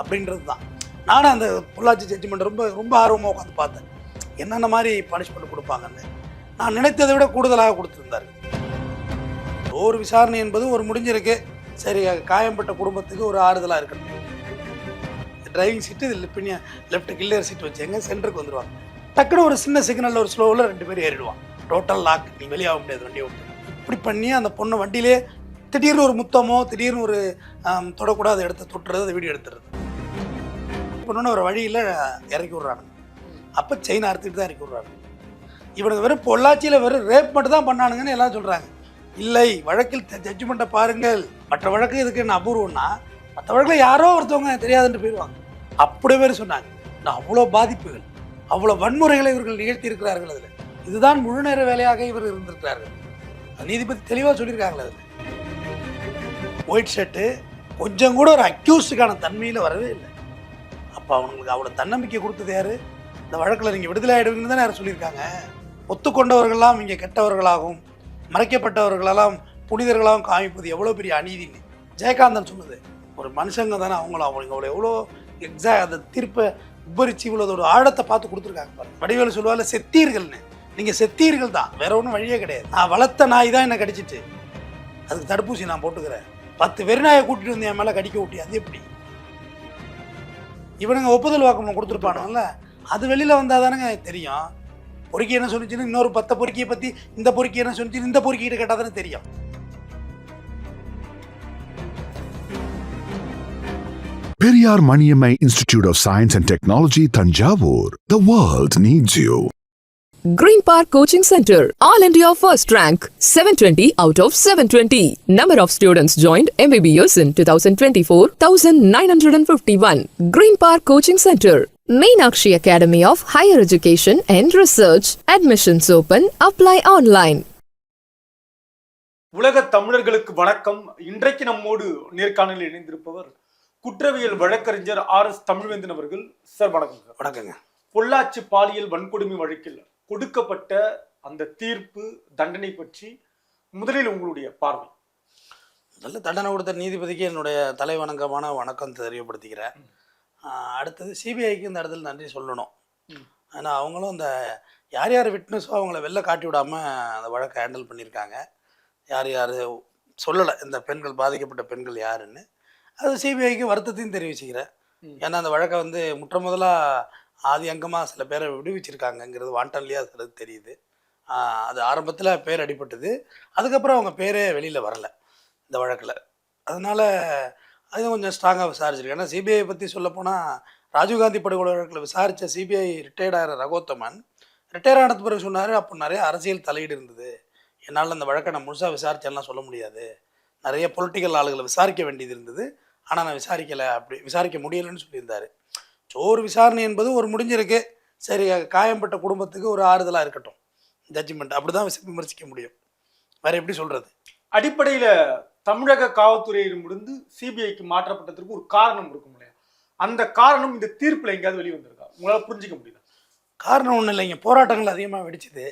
அப்படின்றது தான் நானும் அந்த பொள்ளாச்சி ஜட்ஜ்மெண்ட் ரொம்ப ரொம்ப ஆர்வமாக உட்காந்து பார்த்தேன். என்னென்ன மாதிரி பனிஷ்மெண்ட் கொடுப்பாங்கன்னு. நான் நினைத்ததை விட கூடுதலாக கொடுத்துருந்தாரு ஒரு விசாரணை என்பது ஒரு முடிஞ்சிருக்கு. சரி காயம்பட்ட குடும்பத்துக்கு ஒரு ஆறுதலாக இருக்கணும் டிரைவிங் சீட்டு இது பின்ன லெஃப்ட் கில்லர் சீட் வச்சுங்க சென்டருக்கு வந்துடுவாங்க டக்குன்னு ஒரு சின்ன சிக்னலில் ஒரு ஸ்லோவில் ரெண்டு பேரும் ஏறிடுவான் டோட்டல் லாக் நீ வெளியாக முடியாது வண்டியை விட்டு. இப்படி பண்ணி அந்த பொண்ணை வண்டியிலே திடீர்னு ஒரு முத்தமோ திடீர்னு ஒரு தொடக்கூடாது தொடக்கூடாத இடத்த தொட்டுறது அதை வீடியோ எடுத்துறது பண்ணணும்னு ஒரு வழியில் இறக்கி விட்றானுங்க அப்போ செயின் அறுத்துட்டு தான் இறக்கி விட்றாங்க. இவனுக்கு வெறும் பொள்ளாச்சியில் வெறும் ரேப் மட்டும் தான் பண்ணானுங்கன்னு எல்லாம் சொல்கிறாங்க இல்லை வழக்கில் ஜட்ஜ்மெண்ட்டை பாருங்கள். மற்ற வழக்கு இதுக்கு என்ன அபூர்வம்னா மற்ற வழக்கில் யாரோ ஒருத்தவங்க தெரியாதுன்ட்டு போயிடுவாங்க அப்படி பேர் சொன்னாங்க. நான் அவ்வளோ பாதிப்புகள் அவ்வளோ வன்முறைகளை இவர்கள் நிகழ்த்தி இருக்கிறார்கள் அதில். இதுதான் முழு நேர வேலையாக இவர் இருந்திருக்கிறார்கள். நீதிபதி தெளிவாக சொல்லியிருக்காங்களே அதில். ஒயிட் ஷர்ட்டு கொஞ்சம் கூட ஒரு அக்யூஸ்டுக்கான தன்மையில் வரவே இல்லை. அப்போ அவங்களுக்கு அவ்வளோ தன்னம்பிக்கை கொடுத்தது யார்? இந்த வழக்கில் நீங்கள் விடுதலை ஆகிடுவீங்கன்னு தானே யாரும் சொல்லியிருக்காங்க. ஒத்துக்கொண்டவர்கள்லாம் இங்கே கெட்டவர்களாகவும் மறைக்கப்பட்டவர்களெல்லாம் புனிதர்களாகவும் காமிப்பது எவ்வளோ பெரிய அநீதின்னு ஜெயகாந்தன் சொன்னது. ஒரு மனுஷங்க தானே அவங்களும் அவங்க அவ்வளோ எவ்வளோ எக்ஸா அந்த தீர்ப்பை உபரிச்சு இவ்வளோதோட ஆழத்தை பார்த்து கொடுத்துருக்காங்க பாருங்க. வடிவேலு சொல்லுவாள் செத்தீர்கள்னு. நீங்கள் செத்தீர்கள் தான். வேற ஒன்றும் வழியே கிடையாது. நான் வளர்த்த நாய் தான் என்னை கடிச்சிட்டு அதுக்கு தடுப்பூசி நான் போட்டுக்கிறேன். பத்து வெறிநாயை கூட்டிட்டு வந்து என் மேலே கடிக்க விட்டி அது எப்படி? இவனுங்க ஒப்புதல் வாக்குமூலம் கொடுத்துருப்பானுங்கல்ல அது வெளியில் வந்தால் தானேங்க தெரியும் பொறுக்கி என்ன சொல்லிச்சுன்னு இன்னொரு பத்த பொறுக்கியை பற்றி இந்த பொறுக்கி என்ன சொன்னிச்சு இந்த பொறுக்கிட்டு கேட்டால் தானே தெரியும் Periyar Maniammai Institute of Science and Technology, Tanjavur. The world needs you. Green Park Coaching Center, All India First Rank, 720 out of 720. Number of students joined MBBS in 2024, 1951. Green Park Coaching Center, Meenakshi Academy of Higher Education and Research. Admissions open, apply online. உலக தமிழர்களுக்கு வணக்கம் இன்றைக்கு நம்மோடு நேர்காணலில் இணைந்திருப்பவர் குற்றவியல் வழக்கறிஞர் R S Tamilvendhan அவர்கள் சார் வணக்கம் வணக்கங்க பொள்ளாச்சி பாலியல் வன்கொடுமை வழக்கில் கொடுக்கப்பட்ட அந்த தீர்ப்பு தண்டனை பற்றி முதலில் உங்களுடைய பார்வை. நல்ல தண்டனை கொடுத்த நீதிபதிக்கு என்னுடைய தலைவணக்கமான வணக்கம் தெரியப்படுத்திக்கிறேன். அடுத்தது சிபிஐக்கு இந்த இடத்துல நன்றி சொல்லணும். ஏன்னா அவங்களும் இந்த யார் யார் விட்னஸோ அவங்கள வெளில காட்டி விடாமல் அந்த வழக்கை ஹேண்டில் பண்ணியிருக்காங்க. யார் யார் சொல்லலை இந்த பெண்கள் பாதிக்கப்பட்ட பெண்கள் யாருன்னு. அது சிபிஐக்கு வருத்தத்தையும் தெரிவிச்சுக்கிறேன். ஏன்னா அந்த வழக்கை வந்து முற்ற முதலாக ஆதி அங்கமாக சில பேரை விடுவிச்சிருக்காங்கங்கிறது வாண்டன்லேயே சிலது தெரியுது. அது ஆரம்பத்தில் பேர் அடிபட்டது. அதுக்கப்புறம் அவங்க பேரே வெளியில் வரலை இந்த வழக்கில். அதனால் அது கொஞ்சம் ஸ்ட்ராங்காக விசாரிச்சிருக்கு ஏன்னா சிபிஐ பற்றி சொல்லப்போனால் ராஜீவ்காந்தி படுகொலை வழக்கில் விசாரித்த சிபிஐ ரிட்டையர்ட் ஆகிற ரகோத்தமன் ரிட்டையர் ஆனது பிறகு சொன்னார் அப்போ நிறைய அரசியல் தலையீடு இருந்தது. என்னால் அந்த வழக்கை நான் முழுசாக விசாரிச்சேன்லாம் சொல்ல முடியாது. நிறைய பொலிட்டிக்கல் ஆளுகளை விசாரிக்க வேண்டியது இருந்தது. ஆனால் நான் விசாரிக்கலை அப்படி விசாரிக்க முடியலைன்னு சொல்லியிருந்தாரு. ஸோ ஒரு விசாரணை என்பது ஒரு முடிஞ்சிருக்கு. சரி காயம்பட்ட குடும்பத்துக்கு ஒரு ஆறுதலாக இருக்கட்டும். ஜட்ஜ்மெண்ட் அப்படி தான் விமர்சிக்க முடியும். வேறு எப்படி சொல்கிறது அடிப்படையில தமிழக காவல்துறையிடமிருந்து சிபிஐக்கு மாற்றப்பட்டதற்கு ஒரு காரணம் இருக்கும் இல்லையா? அந்த காரணம் இந்த தீர்ப்புல எங்கேயாவது வெளியே வந்திருக்கா? உங்களால புரிஞ்சுக்க முடியுதா? காரணம் ஒன்றும் இல்லைங்க. போராட்டங்கள் அதிகமாக வெடிச்சுது.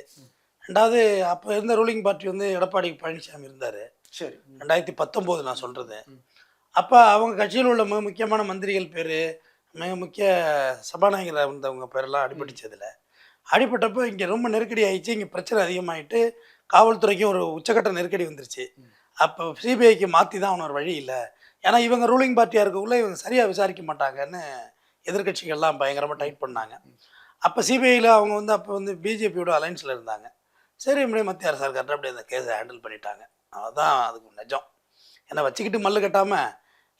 ரெண்டாவது அப்போ இருந்த ரூலிங் பார்ட்டி வந்து எடப்பாடி பழனிசாமி இருந்தார். சரி. ரெண்டாயிரத்தி பத்தொம்போது நான் சொல்கிறது. அப்போ அவங்க கட்சியில் உள்ள மிக முக்கியமான மந்திரிகள் பேர் மிக முக்கிய சபாநாயகராக இருந்தவங்க பேரெல்லாம் அடிபட்டுச்சதில். அடிபட்டப்போ இங்கே ரொம்ப நெருக்கடி ஆயிடுச்சு. இங்கே பிரச்சனை அதிகமாயிட்டு காவல்துறைக்கும் ஒரு உச்சக்கட்ட நெருக்கடி வந்துருச்சு. அப்போ சிபிஐக்கு மாற்றி தான் அவன் ஒரு வழி இல்லை. ஏன்னா இவங்க ரூலிங் பார்ட்டியாக இருக்கக்குள்ள இவங்க சரியாக விசாரிக்க மாட்டாங்கன்னு எதிர்க்கட்சிகள்லாம் பயங்கரமாக டைட் பண்ணாங்க. அப்போ சிபிஐயில் அவங்க வந்து அப்போ வந்து பிஜேபியோட அலைன்ஸில் இருந்தாங்க. சரி இப்படியே மத்திய அரசாங்கார்ட்ட அப்படியே அந்த கேஸை ஹேண்டில் பண்ணிட்டாங்க. அதுதான் அதுக்கு நிஜம். ஏன்னா வச்சுக்கிட்டு மல்லு கட்டாமல்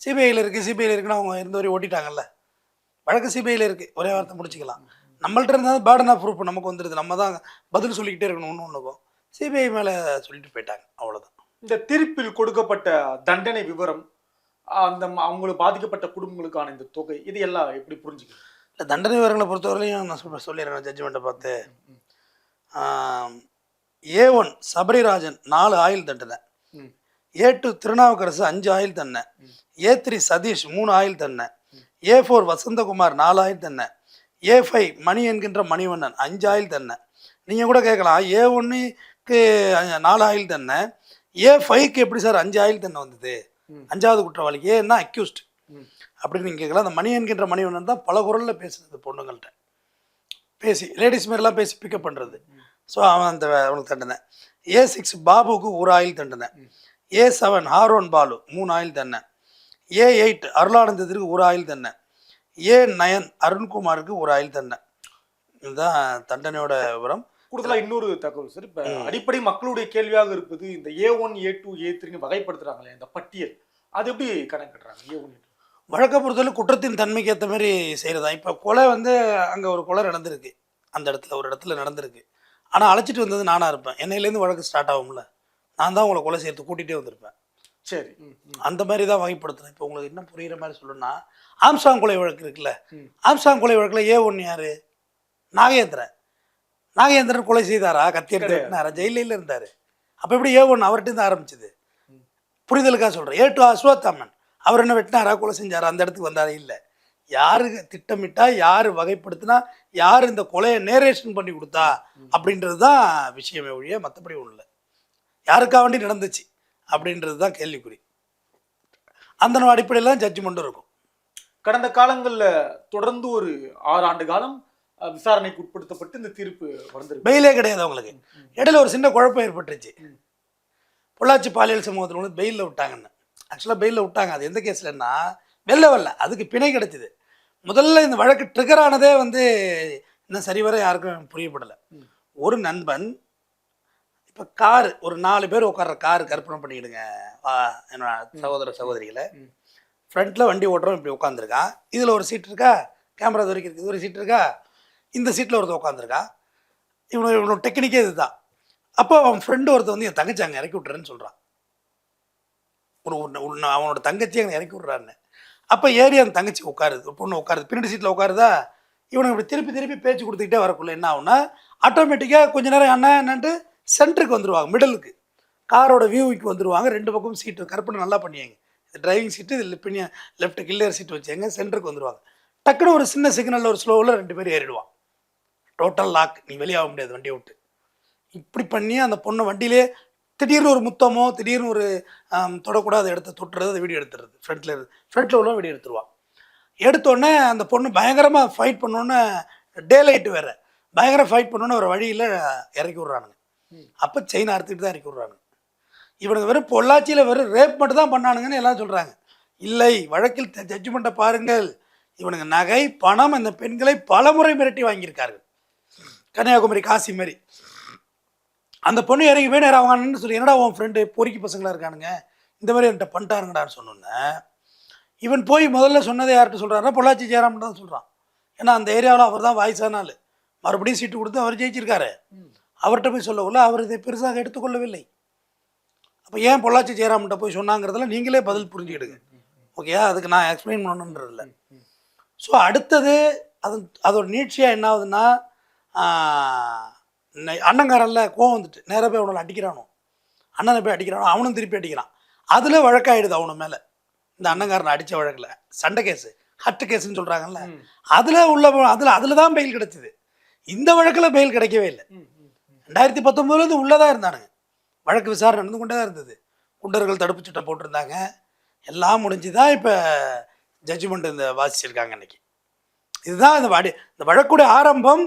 சிபிஐயில் இருக்குது சிபிஐயில் இருக்குன்னு அவங்க இருந்த வரையும் ஓட்டிட்டாங்கல்ல. வழக்கு சிபிஐயில் இருக்குது ஒரே வார்த்தை முடிச்சுக்கலாம். நம்மள்ட்ட இருந்தால் பேர்டன் ஆஃப் ப்ரூஃப் நமக்கு வந்துடுது நம்ம தான் பதில் சொல்லிக்கிட்டே இருக்கணும் ஒன்று ஒன்றுக்கும் சிபிஐ மேலே சொல்லிட்டு போயிட்டாங்க. அவ்வளோதான் இந்த தீர்ப்பில் கொடுக்கப்பட்ட தண்டனை விவரம் அந்த அவங்களுக்கு பாதிக்கப்பட்ட குடும்பங்களுக்கான இந்த தொகை இது எல்லாம் எப்படி புரிஞ்சுக்கணும்? இல்லை தண்டனை விவரங்களை பொறுத்தவரையிலையும் நான் சொல்ல சொல்லிடுறேன். ஜட்ஜ்மெண்ட்டை பார்த்து. ஏ ஒன் சபரிராஜன் நாலு ஆயுள் தண்டனை. ஏ டூ திருநாவுக்கரசு அஞ்சு ஆயுள் தண்டனை. ஏ த்ரீ சதீஷ் மூணு ஆயுள் தண்டனை. ஏ ஃபோர் வசந்தகுமார் நாலு ஆயுள் தண்டனை ஏ ஃபைவ் மணி என்கின்ற மணிவண்ணன் அஞ்சு ஆயுள் தண்டனை நீங்கள் கூட கேட்கலாம். ஏ ஒன்றுக்கு நாலு ஆயுள் தண்டனை ஏ ஃபைவ்க்கு எப்படி சார் அஞ்சு ஆயுள் தண்டனை வந்தது. அஞ்சாவது குற்றவாளிக்கு ஏன்னா அக்யூஸ்ட். அப்படின்னு நீங்கள் கேட்கலாம். அந்த மணி என்கின்ற மணிவண்ணன் தான் பல குரலில் பேசுனது பொண்ணுங்கள்ட்ட. பேசி லேடிஸ் மாதிரிலாம் பேசி பிக்கப் பண்ணுறது ஸோ அவன் அந்த அவனுக்கு தண்டனை. ஏ சிக்ஸ் பாபுக்கு ஒரு ஆயில் தண்டனை. ஏ செவன் ஹாரோன் பாலு மூணு ஆயில் தண்டனை ஏ எயிட் அருளானந்தத்திற்கு ஒரு ஆயில் தண்டனை ஏ நயன் அருண்குமாருக்கு ஒரு ஆயில் தண்டனை இதுதான் தண்டனையோட விவரம். கூடுதலா இன்னொரு தகவல் சார் இப்ப அடிப்படை மக்களுடைய கேள்வியாக இருப்பது இந்த ஏ ஒன் ஏ டூ ஏ த்ரீன்னு வகைப்படுத்துறாங்களே இந்த பட்டியல். அது எப்படி கணக்கிடுறாங்க ஏ ஒன் வழக்க பொறுத்தவரை குற்றத்தின் தன்மைக்கு ஏற்ற மாதிரி செய்கிறதா இப்போ கொலை வந்து அங்கே ஒரு கொலை நடந்திருக்கு. அந்த இடத்துல ஒரு இடத்துல நடந்திருக்கு. ஆனால் அழைச்சிட்டு வந்தது நானாக இருப்பேன். என்னையிலேருந்து வழக்கு ஸ்டார்ட் ஆகும்ல. நான் தான் உங்களை கொலை செய்யறது கூட்டிகிட்டே வந்திருப்பேன். சரி. அந்த மாதிரி தான் வகைப்படுத்துறேன். இப்போ உங்களுக்கு என்ன புரியுற மாதிரி சொல்லணும்னா ஆம்சாங் கொலை வழக்கு இருக்குல்ல. ஆம்சாங் கொலை வழக்கில் ஏ ஒன்று யாரு? நாகேந்திரன். நாகேந்திரன் கொலை செய்தாரா? கத்தி எடுத்து கிடையாது. வெட்டினாரா? ஜெயிலில் இருந்தார். அப்போ எப்படி ஏ ஒன்று அவர்கிட்ட இருந்து ஆரம்பிச்சது? புரிதலுக்காக சொல்கிறேன் ஏ டு அஸ்வத்தாமன் அவர் என்ன வெட்டினாரா? கொலை செஞ்சாரா? அந்த இடத்துக்கு வந்தாரா? இல்லை. யாரு திட்டமிட்டா யார் வகைப்படுத்தினா யார் இந்த கொலையை நேரேஷன் பண்ணி கொடுத்தா அப்படின்றது தான் விஷயமே ஒழிய மற்றபடி ஒன்றும் இல்லை யாருக்கா வேண்டி நடந்துச்சு? அப்படின்றது தான் கேள்விக்குறி. அந்த அடிப்படையில் தான் ஜட்ஜ்மெண்ட்டும் இருக்கும். கடந்த காலங்கள்ல தொடர்ந்து ஒரு ஆறு ஆண்டு காலம் விசாரணைக்கு உட்படுத்தப்பட்டு இந்த தீர்ப்பு வந்திருக்கு. பெயிலே கிடையாது அவங்களுக்கு. இடையில ஒரு சின்ன குழப்பம் ஏற்பட்டுச்சு பொள்ளாச்சி பாலியல் சமூகத்தில் வந்து பெயிலில் விட்டாங்கன்னு. ஆக்சுவலாக பெயிலில் விட்டாங்க. அது எந்த கேஸ்லன்னா வெளில வரல அதுக்கு பிணை கிடைச்சிது. முதல்ல இந்த வழக்கு ட்ரிகர் ஆனதே வந்து இன்னும் சரிவர யாருக்கும் புரியப்படலை. ஒரு நண்பன் இப்போ கார் ஒரு நாலு பேர் உட்கார்ற கார் கற்பனை பண்ணிக்கிடுங்க. என்னோட சகோதர சகோதரிகளை. ஃப்ரண்ட்டில் வண்டி ஓட்டுறோம் இப்படி உட்காந்துருக்கான் இதில் ஒரு சீட் இருக்கா? கேமரா இருக்குது ஒரு சீட் இருக்கா? இந்த சீட்டில் ஒருத்தர் உட்காந்துருக்கா இவனோட இவனோட டெக்னிக்கே இதுதான். அப்போ அவன் ஃப்ரெண்டு ஒருத்தர் வந்து என் தங்கச்சி அங்கே இறக்கி விட்டுறேன்னு சொல்கிறான் ஒரு ஒரு அவனோட தங்கச்சி அங்கே இறக்கி விட்றான்னு. அப்போ ஏறி அந்த தங்கச்சி உட்காருது. ஒரு பொண்ணு உட்காருது. பின்னாடி சீட்டில் உட்காருதா? இவனுக்கு இப்படி திருப்பி திருப்பி பேச்சு கொடுத்துக்கிட்டே வரக்குள்ள என்ன ஆகும்னா ஆட்டோமேட்டிக்காக கொஞ்ச நேரம் அண்ணா என்னன்ட்டு சென்டருக்கு வந்துடுவாங்க மிடலுக்கு. காரோட வியூவுக்கு வந்துடுவாங்க ரெண்டு பக்கமும் சீட்டு கற்பனை நல்லா பண்ணியாங்க. இது டிரைவிங் சீட்டு இது பின்ன லெஃப்ட் கில்லியர் சீட் வச்சாங்க சென்டருக்கு வந்துடுவாங்க டக்குன்னு ஒரு சின்ன சிக்னலில் ஒரு ஸ்லோவில் ரெண்டு பேர் ஏறிடுவான் டோட்டல் லாக் நீ வெளியாக முடியாது வண்டியை விட்டு. இப்படி பண்ணி அந்த பொண்ணை வண்டியிலே திடீர்னு ஒரு முத்தமோ திடீர்னு ஒரு தொடக்கூடாத இடத்த தொட்டுறது அதை வீடியோ எடுத்துறது ஃப்ரண்ட்டில் இருந்து ஃப்ரண்ட்டில் உள்ள வீடியோ எடுத்துருவான் எடுத்தோடனே அந்த பொண்ணு பயங்கரமாக ஃபைட் பண்ணோன்னே டே லைட் வேற. பயங்கர ஃபைட் பண்ணோன்னே ஒரு வழியில் இறக்கி விட்றானுங்க. அப்போ செயின் அறுத்துக்கிட்டு தான் இறக்கி விட்றாங்க இவனுக்கு வெறும் பொள்ளாச்சியில் வெறும் ரேப் மட்டும் தான் பண்ணானுங்கன்னு எல்லாம் சொல்கிறாங்க இல்லை வழக்கில் ஜட்ஜ்மெண்ட்டை பாருங்கள். இவனுக்கு நகை பணம் அந்த பெண்களை பலமுறை மிரட்டி வாங்கியிருக்கார்கள். கன்னியாகுமரி காசி மாதிரி அந்த பொண்ணு இறங்கி போய் நேரம் அவங்க சொல்லி என்னடா உன் ஃப்ரெண்டு பொறுக்கி பசங்களாக இருக்கானுங்க? இந்த மாதிரி என்கிட்ட பண்ணிட்டாருங்கடான்னு சொன்னோன்னே இவன் போய் முதல்ல சொன்னதை யார்கிட்ட சொல்கிறாருன்னா பொள்ளாச்சி ஜெயராமன் தான் சொல்கிறான் ஏன்னா அந்த ஏரியாவில் அவர் தான் வாய்ஸான மறுபடியும் சீட்டு கொடுத்து அவர் ஜெயிச்சிருக்காரு. அவர்கிட்ட போய் சொல்லக்குள்ள அவர் இதை பெருசாக எடுத்துக்கொள்ளவில்லை. அப்போ ஏன் பொள்ளாச்சி ஜெயராமன்ட்ட போய் சொன்னாங்கிறதுல நீங்களே பதில் புரிஞ்சுக்கிடுங்க. ஓகேயா? அதுக்கு நான் எக்ஸ்பிளைன் பண்ணணுன்றதில்ல ஸோ அடுத்தது அது அதோட நீட்சியாக என்ன ஆகுதுன்னா அண்ணங்காரன்ல கோவம் வந்துட்டு நேராக போய் அவனை அடிக்கிறானோ? அண்ணனை போய் அடிக்கிறானோ? அவனும் திருப்பி அடிக்கிறான். அதில் வழக்காயிடுது அவனு மேலே. இந்த அண்ணங்காரனை அடித்த வழக்கில். சண்டை கேஸு ஹட்டு கேஸுன்னு சொல்கிறாங்கல்ல அதில் உள்ள அதில் அதில் தான் பெயில் கிடைச்சிது. இந்த வழக்கில் பெயில் கிடைக்கவே இல்லை. ரெண்டாயிரத்தி பத்தொம்போதுலேருந்து உள்ளே தான் இருந்தானுங்க. வழக்கு விசாரணை நடந்து கொண்டே தான் இருந்தது. குண்டர்கள் தடுப்பு சட்டம் போட்டிருந்தாங்க. எல்லாம் முடிஞ்சு தான் இப்போ ஜட்ஜ்மெண்ட் இந்த வாசிச்சிருக்காங்க அன்னைக்கு. இதுதான் இந்த வாடி இந்த வழக்குடைய ஆரம்பம்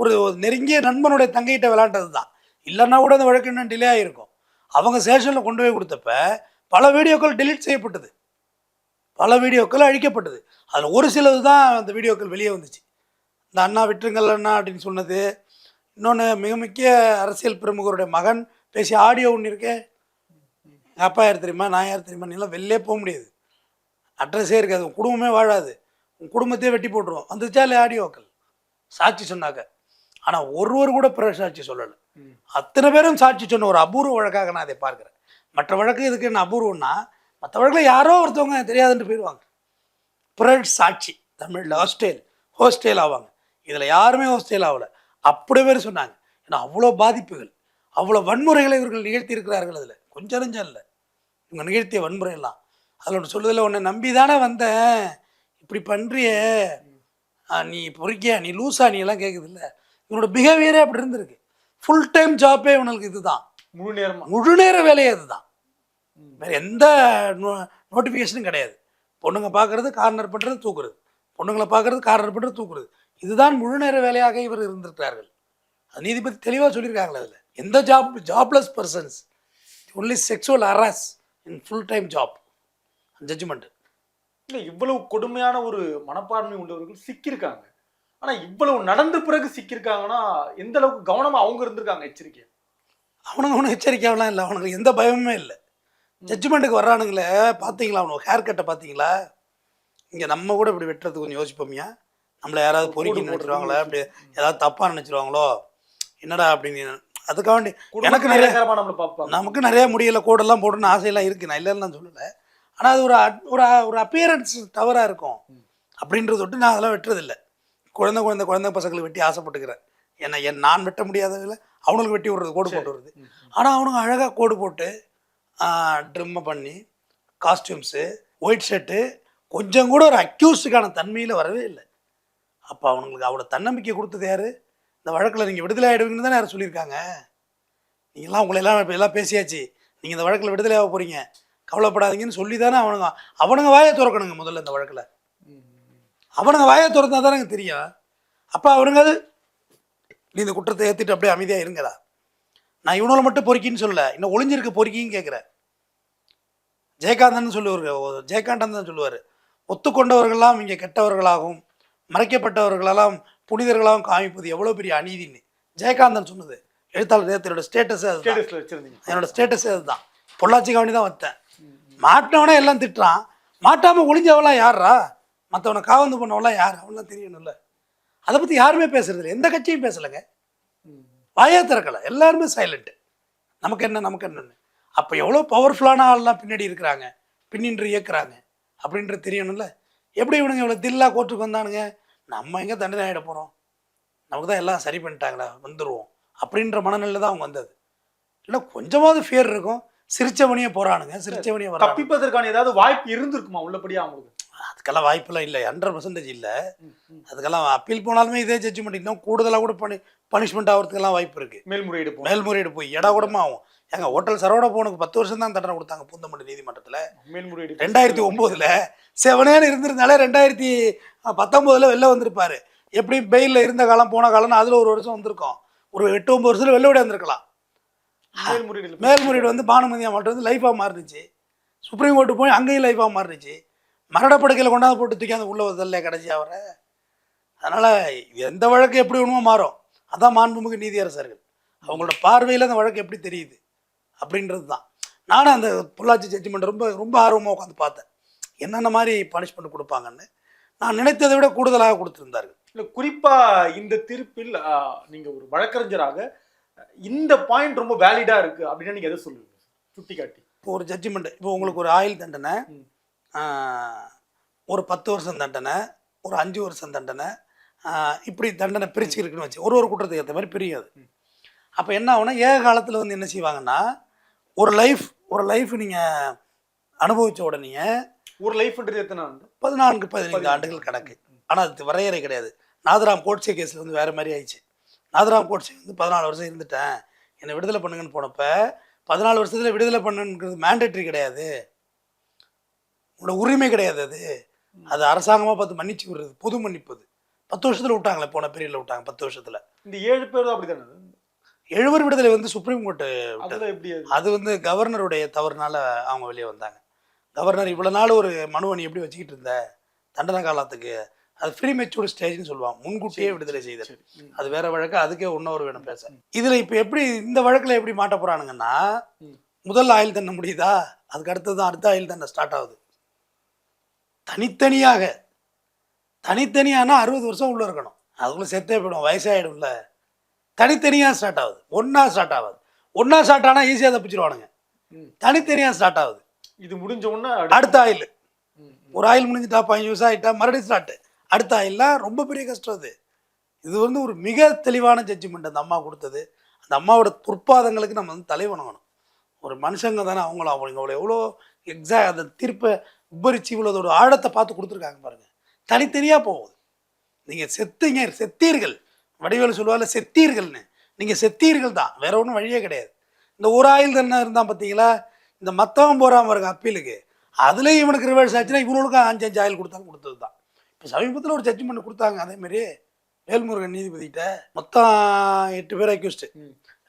ஒரு நெருங்கிய நண்பனுடைய தங்கைகிட்ட விளாண்டது தான் இல்லைன்னா கூட இந்த வழக்கு இன்னும் டிலே ஆகிருக்கும் அவங்க ஸ்டேஷனில் கொண்டு போய் கொடுத்தப்ப பல வீடியோக்கள் டிலீட் செய்யப்பட்டது. பல வீடியோக்கள் அழிக்கப்பட்டது. அதில் ஒரு சிலது தான் அந்த வீடியோக்கள் வெளியே வந்துச்சு. இந்த அண்ணா விட்டுருங்கள் அண்ணா அப்படின்னு சொன்னது. இன்னொன்று மிக முக்கிய அரசியல் பிரமுகருடைய மகன் பேசிய ஆடியோ ஒன்று இருக்கே. அப்பா யார் தெரியுமா நான் யார் தெரியுமா நீலாம் வெளிலே போக முடியாது. அட்ரஸே இருக்காது உன் குடும்பமே வாழாது. உன் குடும்பத்தையே வெட்டி போட்டுருவோம். வந்துச்சா இல்லை ஆடியோக்கள்? சாட்சி சொன்னாங்க. ஆனால் ஒருவர் கூட பிற சாட்சி சொல்லலை. அத்தனை பேரும் சாட்சி சொன்ன ஒரு அபூர்வ வழக்காக நான் அதை பார்க்குறேன். மற்ற வழக்கு இதுக்கு என்ன அபூர்வம்னா மற்ற வழக்கில் யாரோ ஒருத்தவங்க தெரியாதுன்ட்டு போயிடுவாங்க பிறட் சாட்சி தமிழில் ஹோஸ்டேல் ஹோஸ்டேல் ஆவாங்க. இதில் யாருமே ஹோஸ்டேல் ஆகலை. அப்படி பேர் சொன்னாங்க. ஏன்னா அவ்வளோ பாதிப்புகள் அவ்வளோ வன்முறைகளை இவர்கள் நிகழ்த்தி இருக்கிறார்கள் அதில். கொஞ்சம் நெஞ்சம் இல்லை. இவங்க நிகழ்த்திய வன்முறையெல்லாம். அதில் ஒன்று சொல்லுதில்ல உன்னை நம்பி தானே வந்தேன். இப்படி பண்ணுறியே நீ பொறுக்கியா நீ லூசா நீ எல்லாம் கேட்குது இல்லை இவனோட பிஹேவியரே அப்படி இருந்திருக்கு. ஃபுல் டைம் ஜாப்பே இவனுக்கு இதுதான். முழு நேரமா? முழு நேர வேலையே அதுதான். வேற எந்த நோட்டிஃபிகேஷனும் கிடையாது. பொண்ணுங்க பார்க்கறது கார்னர் பண்ணுறது தூக்குறது. பொண்ணுங்களை பார்க்கறது கார்னர் பண்ணுறது தூக்குறது. இதுதான் முழு நேர வேலையாக இவர் இருந்திருக்கிறார்கள். நீதிபதி தெளிவாக சொல்லியிருக்காங்களே அதில். எந்த job jobless persons only sexual harass in full time job judgement இல்ல இவ்வளவு கொடுமையான ஒரு மனப்பான்மை உள்ளவர்கள் சிக்கியிருக்காங்க. ஆனா இவ்வளவு நடந்த பிறகு சிக்கியிருக்காங்கன்னா எந்த அளவுக்கு கவனமா அவங்க இருந்திருக்காங்க எச்சரிக்கை அவனுங்க ஒன்றும் எச்சரிக்கையாவெலாம் இல்லை. அவனுக்கு எந்த பயமுமே இல்லை. ஜட்ஜ்மெண்ட்டுக்கு வர்றானுங்களே பார்த்தீங்களா அவனுக்கு ஹேர் கட்டை பார்த்தீங்களா இங்கே நம்ம கூட இப்படி வெட்டுறதுக்கு கொஞ்சம் யோசிப்போமியா நம்மளை யாராவது பொறுக்கி நினச்சிருவாங்களா? அப்படி. ஏதாவது தப்பாக நினச்சிருவாங்களோ? என்னடா அப்படின்னு அதுக்காக வேண்டி எனக்கு நிறைய நமக்கு நிறைய முடியல கோடெல்லாம் போடணும்னு ஆசையெல்லாம் இருக்குது நான் இல்லைன்னு நான் சொல்லலை. ஆனால் அது ஒரு ஒரு ஒரு அப்பியரன்ஸ் தவறாக இருக்கும். அப்படின்றத விட்டு நான் அதெல்லாம் வெட்டுறதில்ல. குழந்தை குழந்தை குழந்தை பசங்களுக்கு வெட்டி ஆசைப்பட்டுக்கிறேன். ஏன்னா என் நான் வெட்ட முடியாததில் அவனுக்கு வெட்டி விடுறது கோடு போட்டு விடுறது. ஆனால் அவனுங்க அழகாக கோடு போட்டு ட்ரிம்மை பண்ணி காஸ்டியூம்ஸு ஒயிட் ஷர்ட்டு கொஞ்சம் கூட ஒரு அக்யூஸ்டுக்கான தன்மையில் வரவே இல்லை. அப்போ அவனுங்களுக்கு அவ்வளோ தன்னம்பிக்கை கொடுத்தது யார்? இந்த வழக்கில் நீங்கள் விடுதலை ஆகிடுவீங்கன்னு தானே யாரும் சொல்லியிருக்காங்க? நீங்களாம் உங்களை எல்லாம் இப்போ எல்லாம் பேசியாச்சு. நீங்கள் இந்த வழக்கில் விடுதலை ஆக போகிறீங்க கவலைப்படாதீங்கன்னு சொல்லி தானே அவனுங்க. அவனுங்க வாயை திறக்கணுங்க முதல்ல இந்த வழக்கில். அவனுங்க வாயை திறந்தா தானே எனக்கு தெரியும். அப்போ அவனுங்க நீ இந்த குற்றத்தை ஏற்றிட்டு அப்படியே அமைதியாக இருங்கடா. நான் இவனோட மட்டும் பொறுக்கின்னு சொல்லலை. இன்னும் ஒளிஞ்சிருக்க பொறுக்கின்னு கேட்குறேன் ஜெயகாந்தன் சொல்லுவார். ஜெயகாந்தன் தான் சொல்லுவார். ஒத்துக்கொண்டவர்கள்லாம் இங்கே கெட்டவர்களாகவும் மறைக்கப்பட்டவர்களெல்லாம் புனிதர்களாகவும் காமிப்பது எவ்வளோ பெரிய அநீதின்னு ஜெயகாந்தன் சொன்னது. எழுத்தாளர் நேரத்தோட ஸ்டேட்டஸே ஸ்டேட்டஸ்ல வச்சிருந்தீங்க. என்னோட ஸ்டேட்டஸே அதுதான். பொள்ளாச்சி கவனி தான் வந்தேன் மாட்டினவனே எல்லாம் திட்டுறான். மாட்டாமல் ஒளிஞ்சவெல்லாம் யாரா மற்றவனை காவந்து பண்ணவெல்லாம் யார்? அவன்லாம் தெரியணும்ல. அதை பற்றி யாருமே பேசுறதில்ல. எந்த கட்சியும் பேசலைங்க. வாயே திறக்கலை. எல்லாருமே சைலண்ட்டு நமக்கு என்ன நமக்கு என்னன்னு. அப்போ எவ்வளோ பவர்ஃபுல்லான ஆள்லாம் பின்னாடி இருக்கிறாங்க. பின்னின்று இயக்குறாங்க. அப்படின்றது தெரியணும்ல. எப்படி இவனுங்க இவ்வளோ தில்லா கோர்ட்டுக்கு வந்தானுங்க? நம்ம எங்கே தண்டனை ஆகிட போகிறோம் நமக்கு தான் எல்லாம் சரி பண்ணிட்டாங்களா? வந்துடுவோம் அப்படின்ற மனநிலை தான் அவங்க வந்தது. இல்லை கொஞ்சமாவது ஃபியர் இருக்கும். சிரிச்சவனியே போகிறானுங்க சிரிச்சவனியே தப்பிப்பதற்கான ஏதாவது வாய்ப்பு இருந்திருக்குமா? உள்ளபடியா அவங்களுக்கு? அதுக்கெல்லாம் வாய்ப்பெல்லாம் இல்லை ஹண்ட்ரட் பர்சன்டேஜ் இல்லை. அதுக்கெல்லாம் அப்பீல் போனாலுமே இதே ஜட்ஜ்மெண்ட் இன்னும் கூடுதலாக கூட பனி பனிஷ்மெண்ட் ஆகிறதுக்கெல்லாம் வாய்ப்பு இருக்குது மேல்முறையீடு மேல்முறையீடு போய் எடா கூடமா ஆகும். எங்க ஹோட்டல் சரவண போனுக்கு பத்து வருஷம் தான் தண்டனை கொடுத்தாங்க பூந்தமல்லி நீதிமன்றத்தில். மேல்முறையீடு ரெண்டாயிரத்தி ஒம்போதில் செவனேன்னு இருந்திருந்தாலே ரெண்டாயிரத்தி பத்தொம்போதில் வெளில வந்திருப்பாரு. எப்படி பெயிலில் இருந்த காலம் போன காலம்னு அதில் ஒரு வருஷம் வந்திருக்கும். ஒரு எட்டு ஒம்பது வருஷத்தில் வெளில விட வந்திருக்கலாம். மேல்முறையீடு மேல்முறையீடு வந்து பானுமதி அம்மாட்ட வந்து லைஃபாக மாறிடுச்சு சுப்ரீம் கோர்ட்டு போய் அங்கேயும் லைஃபாக மாறிடுச்சு மரணப்படுக்கையில் கொண்டாந்து போட்டு தூக்கி அந்த உள்ள வதல்ல கடைசி அவரை அதனால் எந்த வழக்கு எப்படி வேணுமோ மாறும். அதான் மாண்புமிகு நீதியரசர்கள். அவங்களோட பார்வையில் அந்த வழக்கு எப்படி தெரியுது? அப்படின்றது தான் நானும் அந்த பொள்ளாச்சி ஜட்ஜ்மெண்ட் ரொம்ப ரொம்ப ஆர்வமாக உட்காந்து பார்த்தேன். என்னென்ன மாதிரி பனிஷ்மெண்ட் கொடுப்பாங்கன்னு. நான் நினைத்ததை விட கூடுதலாக கொடுத்துருந்தார்கள். இல்ல குறிப்பா இந்த தீர்ப்பில் ஆ, நீங்க ஒரு வழக்கறிஞராக இந்த பாயிண்ட் ரொம்ப வேலிடா இருக்கு அப்படின்னு நீங்க எதை சொல்லுவீங்க? சுட்டி காட்டி இப்போ ஒரு ஜட்ஜ்மெண்ட் இப்போ உங்களுக்கு ஒரு ஆயுள் தண்டனை. ஒரு பத்து வருஷம் தண்டனை ஒரு அஞ்சு வருஷம் தண்டனை இப்படி தண்டனை பிரிச்சு இருக்குன்னு வச்சு ஒரு ஒரு குற்றத்துக்கு ஏற்ற மாதிரி பிரியும் அது அப்போ என்ன ஆகும்னா ஏக காலத்தில் வந்து என்ன செய்வாங்கன்னா ஒரு லைஃப் ஒரு லைஃப் நீங்கள் அனுபவிச்ச உடனே ஒரு லைஃப்ன்றது எத்தனை ஆண்டு? பதினான்கு பதினைந்து ஆண்டுகள் கணக்கு. ஆனால் அது வரையறை கிடையாது. நாதராம் கோட்சே கேஸில் வந்து வேறு மாதிரி ஆயிடுச்சு. நாதராம் கோட்சே வந்து பதினாலு வருஷம் இருந்துட்டேன். என்னை விடுதலை பண்ணுங்கன்னு போனப்ப பதினாலு வருஷத்தில் விடுதலை பண்ணுங்கிறது மேண்டேட்ரி கிடையாது. உங்களோட உரிமை கிடையாது அது. அது அரசாங்கமாக பார்த்து மன்னிச்சு விடுறது பொது மன்னிப்பு அது. பத்து வருஷத்தில் விட்டாங்களே போன பீரியடில் விட்டாங்க பத்து வருஷத்தில். இந்த ஏழு பேரும் அப்படிதானே அது? எழுவர் விடுதலை வந்து சுப்ரீம் கோர்ட்டு எப்படி அது? வந்து கவர்னருடைய தவறுனால அவங்க வெளியே வந்தாங்க. கவர்னர் இவ்வளோ நாள் ஒரு மனுவை நீ எப்படி வச்சுக்கிட்டு இருந்த? தண்டனை காலத்துக்கு. அது ஃப்ரீ மெச்சூர்டு ஸ்டேஜ்னு சொல்லுவாங்க. முன்கூட்டியே விடுதலை செய்தல். அது வேற வழக்கு அதுக்கே இன்னொரு வேணும் பேச. இதில் இப்போ எப்படி இந்த வழக்கில் எப்படி மாட்ட போகிறானுங்கன்னா. முதல் ஆயுள் தண்டனை முடியுதா? அதுக்கு அடுத்தது தான் அடுத்த ஆயுள் தண்டனை ஸ்டார்ட் ஆகுது. தனித்தனியாக தனித்தனியானா அறுபது வருஷம் உள்ள இருக்கணும். அதுக்குள்ளே செத்தே போயிடும் வயசாகிடும்ல தனித்தனியாக ஸ்டார்ட் ஆகுது. ஒன்றா ஸ்டார்ட் ஆகுது. ஒன்றா ஸ்டார்ட் ஆனால் ஈஸியாக தப்பிச்சிருவானுங்க. தனித்தனியாக ஸ்டார்ட் ஆகுது. இது முடிஞ்ச உடனே அடுத்த ஆயில். ஒரு ஆயில் முடிஞ்சிட்டா பதினஞ்சு வருஷம் ஆகிட்டா மறுபடியும் ஸ்டார்ட் அடுத்த ஆயில்லாம் ரொம்ப பெரிய கஷ்டம் அது. இது வந்து ஒரு மிக தெளிவான ஜட்ஜ்மெண்ட் அந்த அம்மா கொடுத்தது. அந்த அம்மாவோட பொற்பாதங்களுக்கு நம்ம வந்து தலை வணங்கணும் ஒரு மனுஷங்க தானே அவங்களும். அவங்க எவ்வளோ எக்ஸா அந்த தீர்ப்பை உபரிச்சு இவ்வளோதோட ஆழத்தை பார்த்து கொடுத்துருக்காங்க பாருங்க. தனித்தனியாக போகுது. நீங்கள் செத்தீங்க செத்தீர்கள். வடிவேலு சொல்லுவாங்கல்ல செத்தீர்கள்னு. நீங்கள் செத்தீர்கள் தான். வேற ஒன்றும் வழியே கிடையாது. இந்த ஒரு ஆயில் தானே இருந்தால் பார்த்தீங்களா இந்த மற்றவன் போகிறான் பாருங்க அப்பீலுக்கு. அதுலேயும் இவனுக்கு ரிவர்ஸ் ஆச்சுன்னா இவனுக்கும் அஞ்சு அஞ்சு ஆயில் கொடுத்தாங்க கொடுத்தது தான். இப்போ சமீபத்தில் ஒரு ஜட்ஜ்மெண்ட் கொடுத்தாங்க. அதேமாரி வேல்முருகன் நீதிபதிகிட்ட மொத்தம் எட்டு பேர் அக்யூஸ்டு.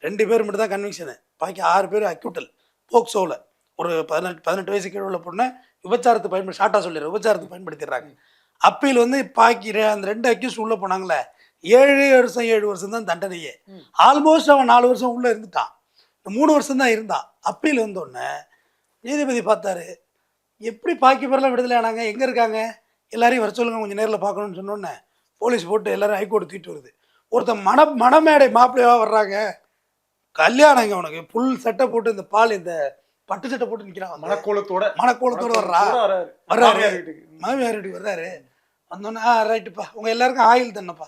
ரெண்டு பேர் மட்டும் தான் கன்விக்ஷனு பாக்கி ஆறு பேர் அக்யூட்டல் போக்சோவில் ஒரு பதினெட்டு பதினெட்டு வயசு கீழே உள்ள பொண்ணை விபச்சாரத்தை பயன்படுத்தி ஷார்ட்டாக சொல்லிடுறேன். விபச்சாரத்தை பயன்படுத்திடுறாங்க. அப்பீல் வந்து பாக்கி அந்த ரெண்டு அக்யூஸ்ட் உள்ளே போனாங்களே ஏழு வருஷம் ஏழு வருஷம் தான் தண்டனையே. ஆல்மோஸ்ட் அவன் நாலு வருஷம் உள்ளே இருந்துட்டான். மூணு வருஷம் தான் இருந்தான். அப்பீல் வந்தோடனே நீதிபதி பார்த்தாரு எப்படி பாக்கி பேரெல்லாம் விடுதலை ஆனாங்க? எங்கே இருக்காங்க? எல்லாரையும் வர சொல்லுங்க கொஞ்சம் நேரில் பார்க்கணும்னு சொன்னோன்னே போலீஸ் போட்டு எல்லாரும் ஹைகோர்ட் தூக்கிட்டு வருது. ஒருத்தன் மண மணமேடை மாப்பிள்ளையாக வர்றாங்க. கல்யாணம் இங்க உனக்கு. புல் சட்டை போட்டு இந்த பால் இந்த பட்டு சட்டை போட்டு நிற்கிறான் மனக்கோலத்தோட மணக்கோலத்தோட வர்றா. வர்றாரு. மாமியார் வீட்டுக்கு. வர்றாரு. வந்தோன்னே ஆ ரைட்டுப்பா. உங்கள் எல்லாருக்கும் ஆயில் தண்ணப்பா